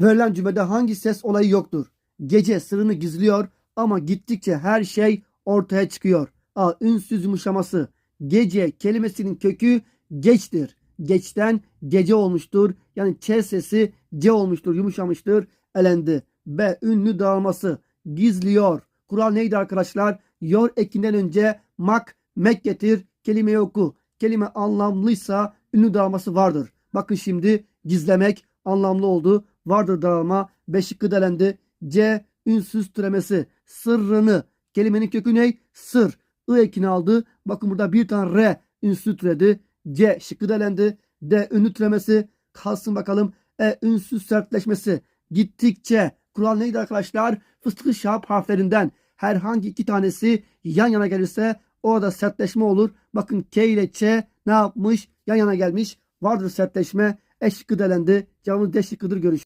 Verilen cümlede hangi ses olayı yoktur? Gece sırrını gizliyor ama gittikçe her şey ortaya çıkıyor. A. Ünsüz yumuşaması. Gece kelimesinin kökü geçtir. Geçten gece olmuştur. Yani ç sesi c olmuştur, yumuşamıştır, elendi. B. Ünlü dağılması. Gizliyor. Kural neydi arkadaşlar? Yor ekinden önce mak, mek getir, kelimeyi oku. Kelime anlamlıysa ünlü dağılması vardır. Bakın şimdi gizlemek anlamlı oldu. Vardır dağılma. B şıkkı delendi. C. Ünsüz türemesi. Sırrını. Kelimenin kökü ne? Sır. I ekini aldı. Bakın burada bir tane R ünsüz türedi. C şıkkı delendi. D ünlü türemesi. Kalsın bakalım. E ünsüz sertleşmesi. Gittikçe. Kural neydi arkadaşlar? Fıstıklı şahap harflerinden herhangi iki tanesi yan yana gelirse orada sertleşme olur. Bakın K ile Ç ne yapmış? Yan yana gelmiş. Vardır sertleşme. E şıkkı delendi. Cevabımız D şıkkıdır. Görüş.